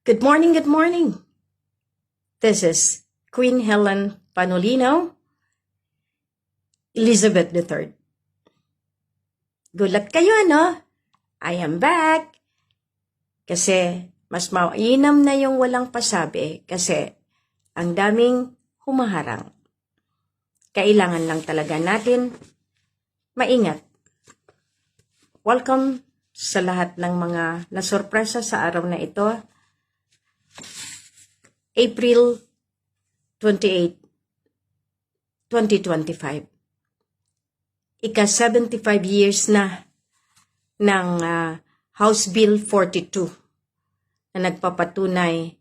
Good morning, good morning. This is Queen Helen Panolino, Elizabeth III. Gulat kayo, ano? I am back. Kasi mas mainam na yung walang pasabi kasi ang daming humaharang. Kailangan lang talaga natin maingat. Welcome sa lahat ng mga nasurpresa sa araw na ito. April 28, 2025. Ika 75 years na ng ah, House Bill 42 na nagpapatunay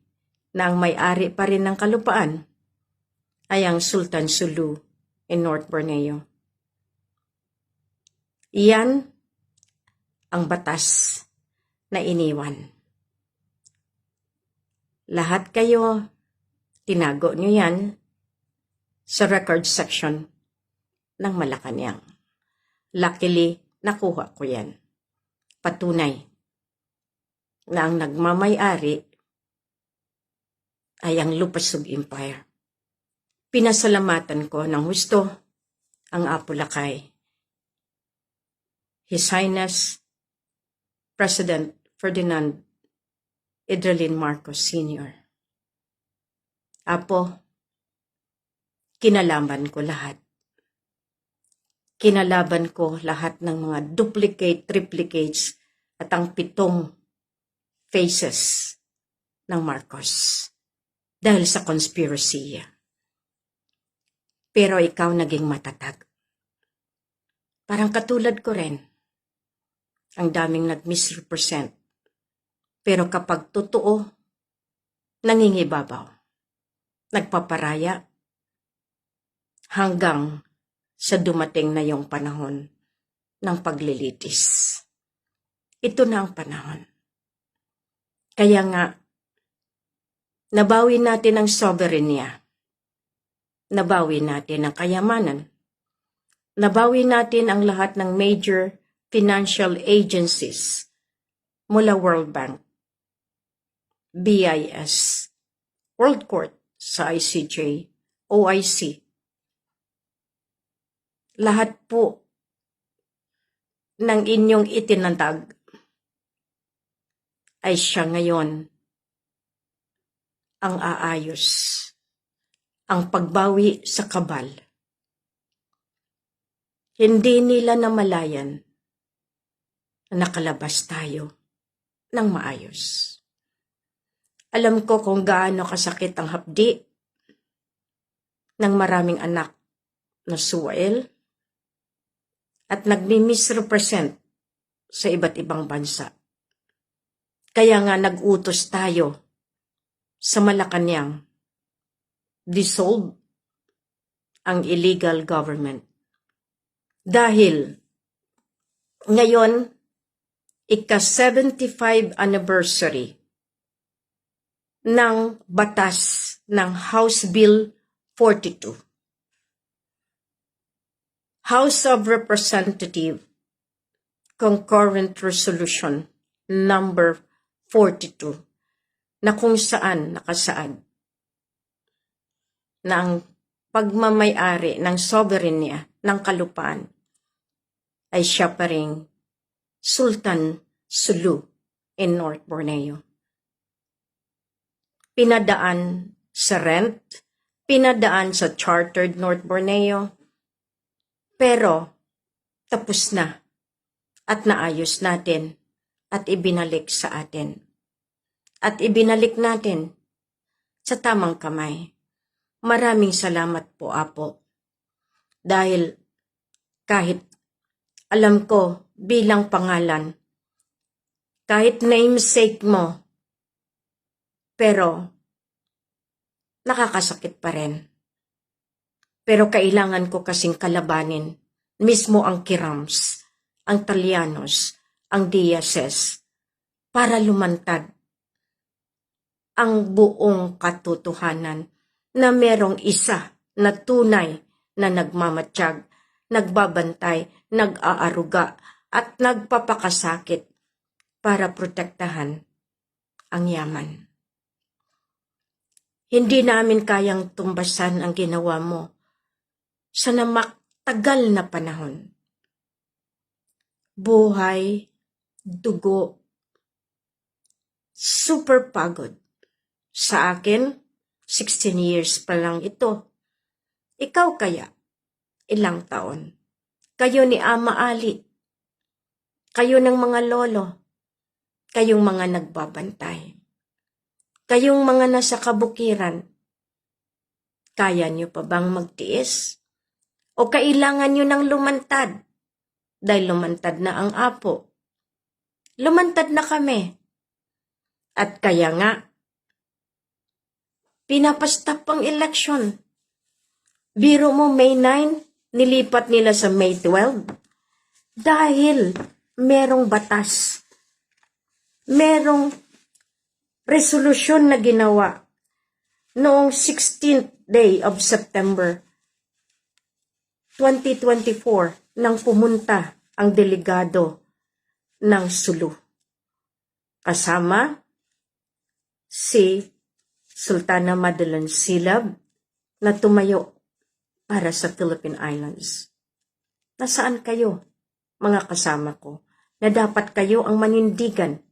na ang may-ari pa rin ng kalupaan ay ang Sultan Sulu in North Borneo. Iyan ang batas na iniwan. Lahat kayo, tinago nyo yan sa record section ng Malacanang. Luckily, nakuha ko yan. Patunay na ang nagmamayari ay ang Lupasug Empire. Pinasalamatan ko ng husto ang Apulakay. His Highness President Ferdinand Idralin Marcos Sr. Apo, kinalaman ko lahat. Kinalaban ko lahat ng mga duplicate, triplicates at ang pitong faces ng Marcos dahil sa conspiracy. Pero ikaw naging matatag. Parang katulad ko rin. Ang daming nag-misrepresent. Pero kapag totoo, nangingibabaw. Nagpaparaya. Hanggang sa dumating na yung panahon ng paglilitis. Ito na ang panahon. Kaya nga, nabawi natin ang soberenya. Nabawi natin ang kayamanan. Nabawi natin ang lahat ng major financial agencies mula World Bank, BIS, World Court sa ICJ, OIC. Lahat po ng inyong itinatag ay siya ngayon ang aayos, ang pagbawi sa kabal. Hindi nila namalayan na nakalabas tayo ng maayos. Alam ko kung gaano kasakit ang hapdi ng maraming anak na suwail at nagmi-misrepresent sa iba't ibang bansa. Kaya nga nag-utos tayo sa Malacanang, dissolve ang illegal government. Dahil ngayon, ika-75 anniversary ng batas ng House Bill 42. House of Representative Concurrent Resolution number 42 na kung saan nakasaad na ang pagmamayari ng soberenya ng kalupaan ay siya pa Sultan Sulu in North Borneo. Pinadaan sa rent, pinadaan sa chartered North Borneo, pero tapos na at naayos natin at ibinalik sa atin. At ibinalik natin sa tamang kamay. Maraming salamat po, Apo. Dahil kahit alam ko bilang pangalan, kahit namesake mo, pero nakakasakit pa rin. Pero kailangan ko kasing kalabanin mismo ang Kirams, ang Talyanos, ang Diases, para lumantad ang buong katotohanan na merong isa na tunay na nagmamatsyag, nagbabantay, nag-aaruga at nagpapakasakit para protektahan ang yaman. Hindi namin kayang tumbasan ang ginawa mo sa namaktagal na panahon. Buhay, dugo, super pagod. Sa akin, 16 years pa lang ito. Ikaw kaya, ilang taon? Kayo ni Ama Ali. Kayo ng mga lolo. Kayong mga nagbabantay. Kayong mga nasa kabukiran. Kaya niyo pa bang magtiis? O kailangan niyo ng lumantad? Dahil lumantad na ang apo. Lumantad na kami. At kaya nga, pinapastap ang eleksyon. Biro mo May 9, nilipat nila sa May 12. Dahil merong batas. Merong resolusyon na ginawa noong 16th day of September 2024 nang pumunta ang delegado ng Sulu. Kasama si Sultana Madeline Silab na tumayo para sa Philippine Islands. Nasaan kayo, mga kasama ko, na dapat kayo ang manindigan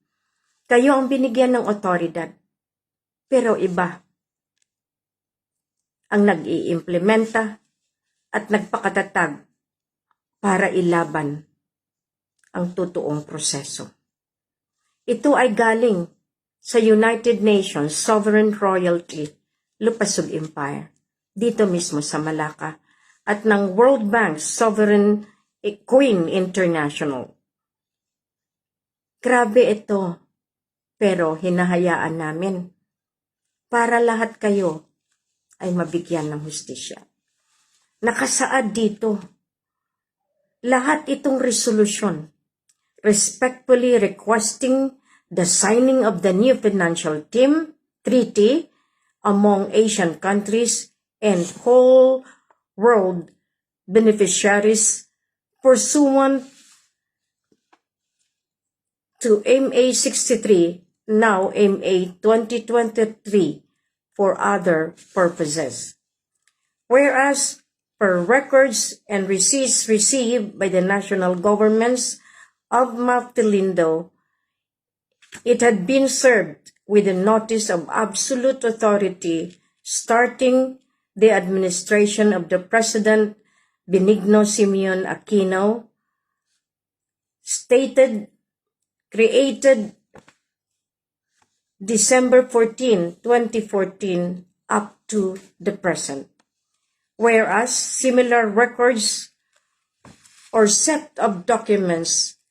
kayo ang binigyan ng otoridad. Pero iba ang nag-iimplementa at nagpakatatag para ilaban ang totoong proseso. Ito ay galing sa United Nations Sovereign Royalty Lupasug Empire, dito mismo sa Malacca, at ng World Bank Sovereign Queen International. Grabe ito pero hinahayaan namin para lahat kayo ay mabigyan ng hustisya. Nakasaad dito, lahat itong resolusyon, respectfully requesting the signing of the new financial team treaty among Asian countries and whole world beneficiaries pursuant to MA 63 now MA 2023 for other purposes. Whereas, per records and receipts received by the national governments of Maftilindo, it had been served with a notice of absolute authority starting the administration of the President Benigno Simeon Aquino, stated, created December 14, 2014 up to the present. Whereas similar records or set of documents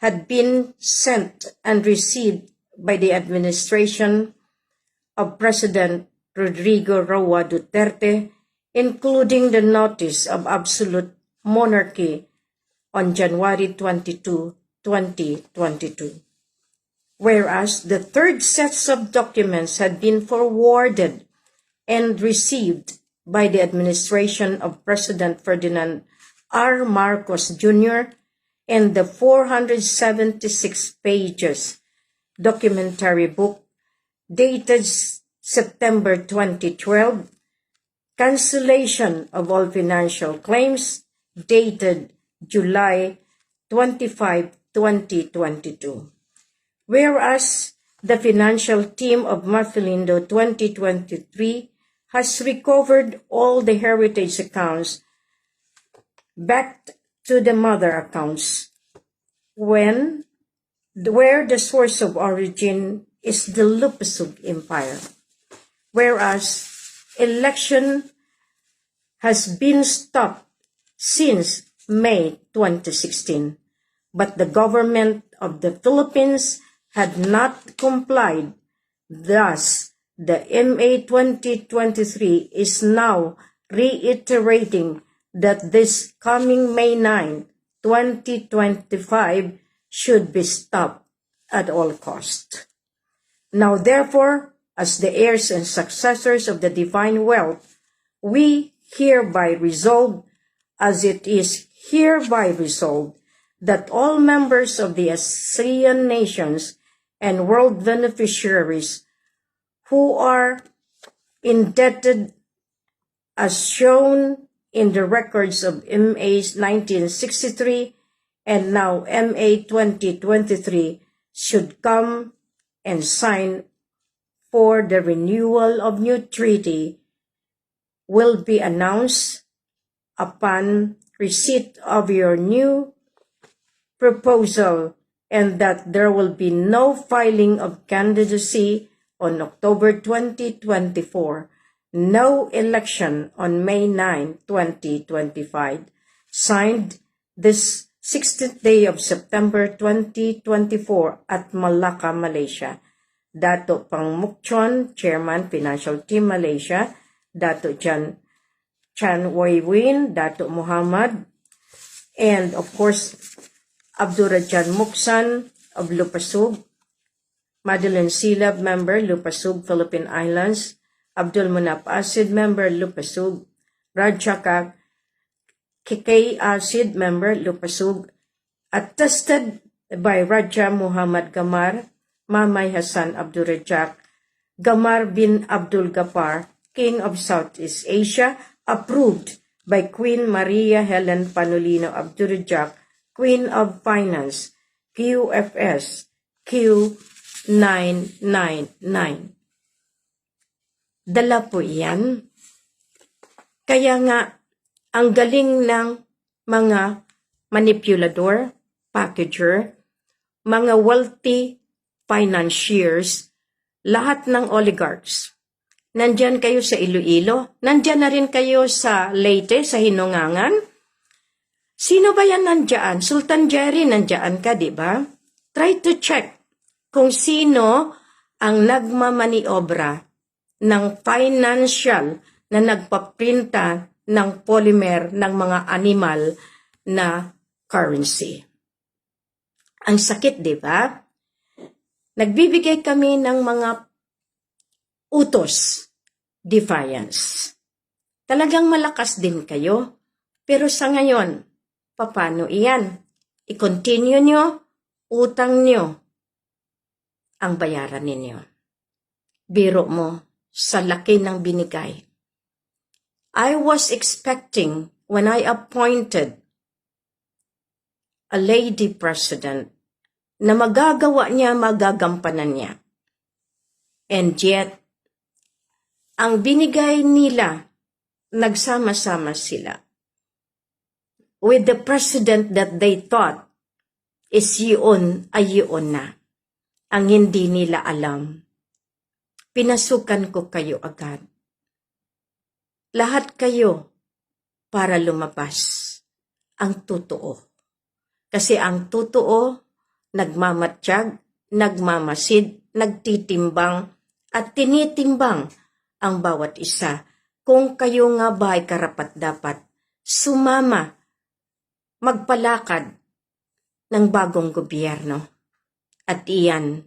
had been sent and received by the administration of President Rodrigo Roa Duterte, including the notice of absolute monarchy on January 22, 2022 whereas the third sets of documents had been forwarded and received by the administration of President Ferdinand R. Marcos Jr. and the 476 pages documentary book dated September 2012, cancellation of all financial claims dated July 25, 2022 whereas the financial team of Marfilindo 2023 has recovered all the heritage accounts back to the mother accounts when where the source of origin is the Lupasug Empire, whereas election has been stopped since May 2016, but the government of the Philippines had not complied. Thus, the MA 2023 is now reiterating that this coming May 9, 2025 should be stopped at all cost. Now therefore, as the heirs and successors of the divine wealth, we hereby resolve, as it is hereby resolved, that all members of the ASEAN nations and world beneficiaries who are indebted as shown in the records of MA's 1963 and now MA 2023 should come and sign for the renewal of new treaty will be announced upon receipt of your new proposal and that there will be no filing of candidacy on October 2024, no election on May 9, 2025. Signed this 16th day of September 2024 at Malacca, Malaysia. Dato Pang Mukchon, Chairman, Financial Team Malaysia. Dato Chan Chan Wei Win, Dato Muhammad, and of course, Abdurajan Muksan of Lupasug, Madeline Silab, member, Lupasug, Philippine Islands, Abdul Munap Asid, member, Lupasug, Rajaka Kikay Asid, member, Lupasug, attested by Raja Muhammad Gamar, Mamay Hassan Abdurajak, Gamar bin Abdul Gapar, King of Southeast Asia, approved by Queen Maria Helen Panulino Abdurajak, Queen of Finance, QFS, Q999. Dala po yan. Kaya nga, ang galing ng mga manipulador, packager, mga wealthy financiers, lahat ng oligarchs. Nandyan kayo sa Iloilo, nandyan na rin kayo sa Leyte, sa Hinungangan. Sino ba yan nandyan? Sultan Jerry, nandyan ka, di ba? Try to check kung sino ang nagmamaniobra ng financial na nagpaprinta ng polymer ng mga animal na currency. Ang sakit, di ba? Nagbibigay kami ng mga utos, defiance. Talagang malakas din kayo, pero sa ngayon, paano iyan? I-continue nyo, utang nyo, ang bayaran ninyo. Biro mo sa laki ng binigay. I was expecting when I appointed a lady president na magagawa niya, magagampanan niya. And yet, ang binigay nila, nagsama-sama sila. With the president that they thought is yun ay yun na. Ang hindi nila alam. Pinasukan ko kayo agad. Lahat kayo para lumabas ang totoo. Kasi ang totoo, nagmamatsyag, nagmamasid, nagtitimbang, at tinitimbang ang bawat isa. Kung kayo nga ba ay karapat dapat, sumama, magpalakad ng bagong gobyerno. At iyan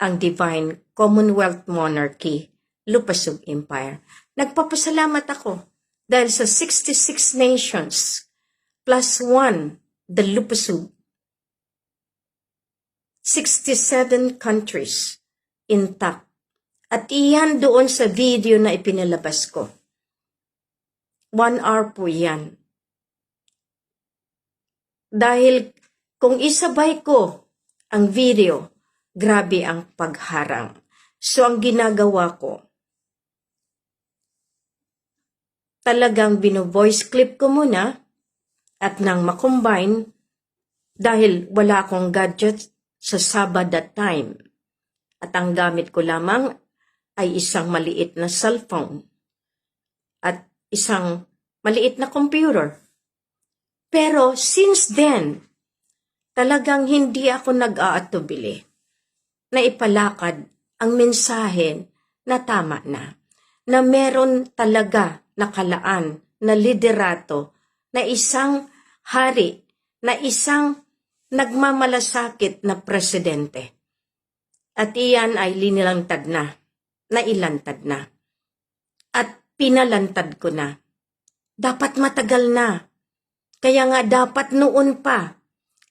ang Divine Commonwealth Monarchy, Lupasug Empire. Nagpapasalamat ako dahil sa 66 nations plus one, the Lupasug. 67 countries intact. At iyan doon sa video na ipinalabas ko. One hour po yan. Dahil kung isabay ko ang video, grabe ang pagharang. So ang ginagawa ko, talagang bino-voice clip ko muna at nang makombine dahil wala akong gadget sa Sabbath that time. At ang gamit ko lamang ay isang maliit na cellphone at isang maliit na computer. Pero since then, talagang hindi ako nag-aatubili na ipalakad ang mensahe na tama na, na meron talaga nakalaan na liderato na isang hari, na isang nagmamalasakit na presidente. At iyan ay linilantad na, nailantad na. At pinalantad ko na. Dapat matagal na. Kaya nga dapat noon pa.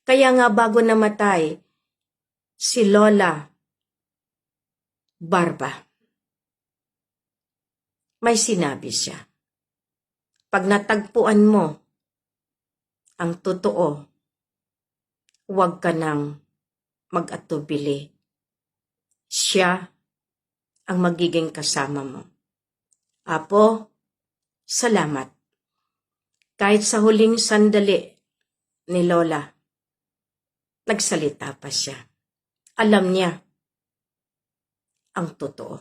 Kaya nga bago namatay, si Lola Barba. may sinabi siya. Pag natagpuan mo ang totoo, huwag ka nang mag-atubili. Siya ang magiging kasama mo. Apo, salamat. Kahit sa huling sandali ni Lola, nagsalita pa siya. Alam niya ang totoo.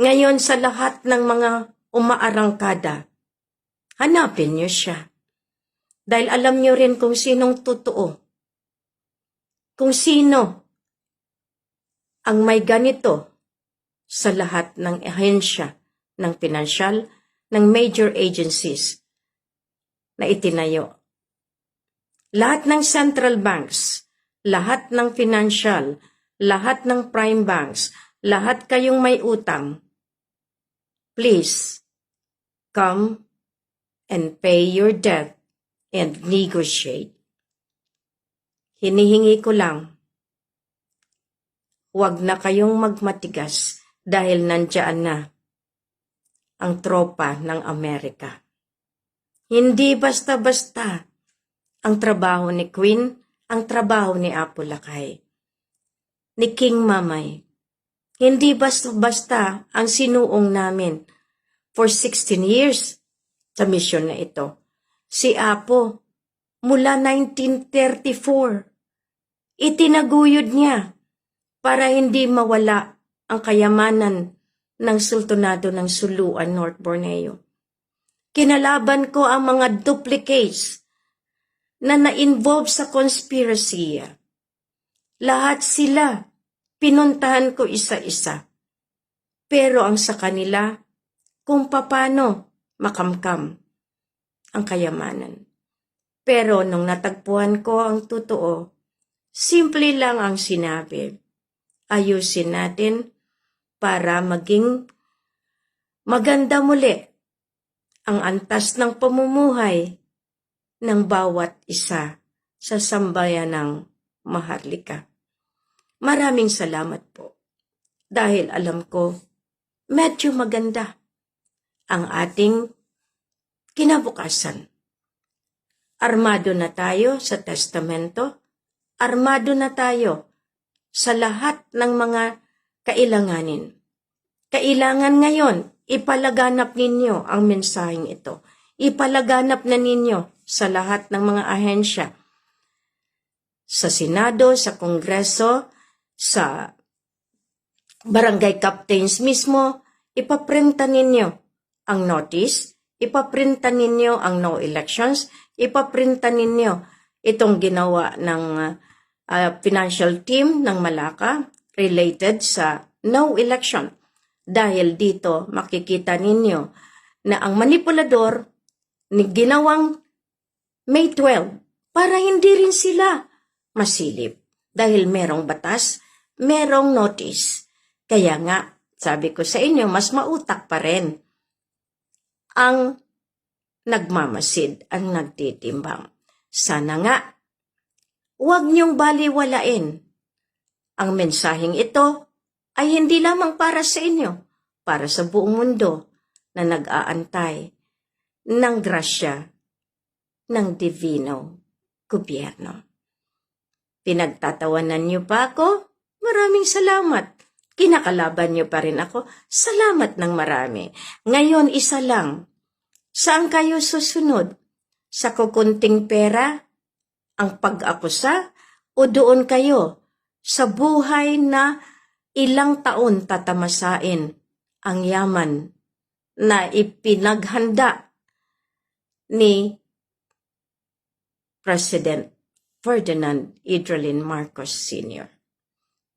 Ngayon sa lahat ng mga umaarangkada, hanapin niyo siya. Dahil alam niyo rin kung sinong totoo. Kung sino ang may ganito sa lahat ng ahensya ng pinansyal ng major agencies na itinayo. Lahat ng central banks, lahat ng financial, lahat ng prime banks, lahat kayong may utang, please come and pay your debt and negotiate. Hinihingi ko lang, huwag na kayong magmatigas dahil nandyan na ang tropa ng Amerika. Hindi basta-basta ang trabaho ni Queen, ang trabaho ni Apo Lakay, ni King Mamay. Hindi basta-basta ang sinuong namin for 16 years sa misyon na ito. Si Apo, mula 1934, itinaguyod niya para hindi mawala ang kayamanan ng Sultanado ng Suluan, North Borneo. Kinalaban ko ang mga duplicates na na-involve sa conspiracy. Lahat sila, pinuntahan ko isa-isa. Pero ang sa kanila, kung papano makamkam ang kayamanan. Pero nung natagpuan ko ang totoo, simple lang ang sinabi. Ayusin natin para maging maganda muli ang antas ng pamumuhay ng bawat isa sa sambayan ng Maharlika. Maraming salamat po dahil alam ko medyo maganda ang ating kinabukasan. Armado na tayo sa testamento, armado na tayo sa lahat ng mga kailanganin. Kailangan ngayon ipalaganap ninyo ang mensaheng ito. Ipalaganap na ninyo sa lahat ng mga ahensya. Sa Senado, sa Kongreso, sa barangay captains mismo, ipaprinta ninyo ang notice, ipaprinta ninyo ang no elections, ipaprinta ninyo itong ginawa ng uh, financial team ng Malacca related sa no election dahil dito makikita ninyo na ang manipulador ni ginawang May 12 para hindi rin sila masilip dahil merong batas, merong notice. Kaya nga, sabi ko sa inyo, mas mautak pa rin ang nagmamasid, ang nagtitimbang. Sana nga, huwag niyong baliwalain ang mensaheng ito ay hindi lamang para sa inyo, para sa buong mundo na nag-aantay ng grasya ng divino gobyerno. Pinagtatawanan niyo pa ako? Maraming salamat. Kinakalaban niyo pa rin ako? Salamat ng marami. Ngayon isa lang. Saan kayo susunod? Sa kukunting pera? Ang pag-akusa? O doon kayo sa buhay na ilang taon tatamasain ang yaman na ipinaghanda ni President Ferdinand Idrolin Marcos Sr.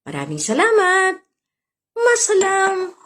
Maraming salamat! Masalam!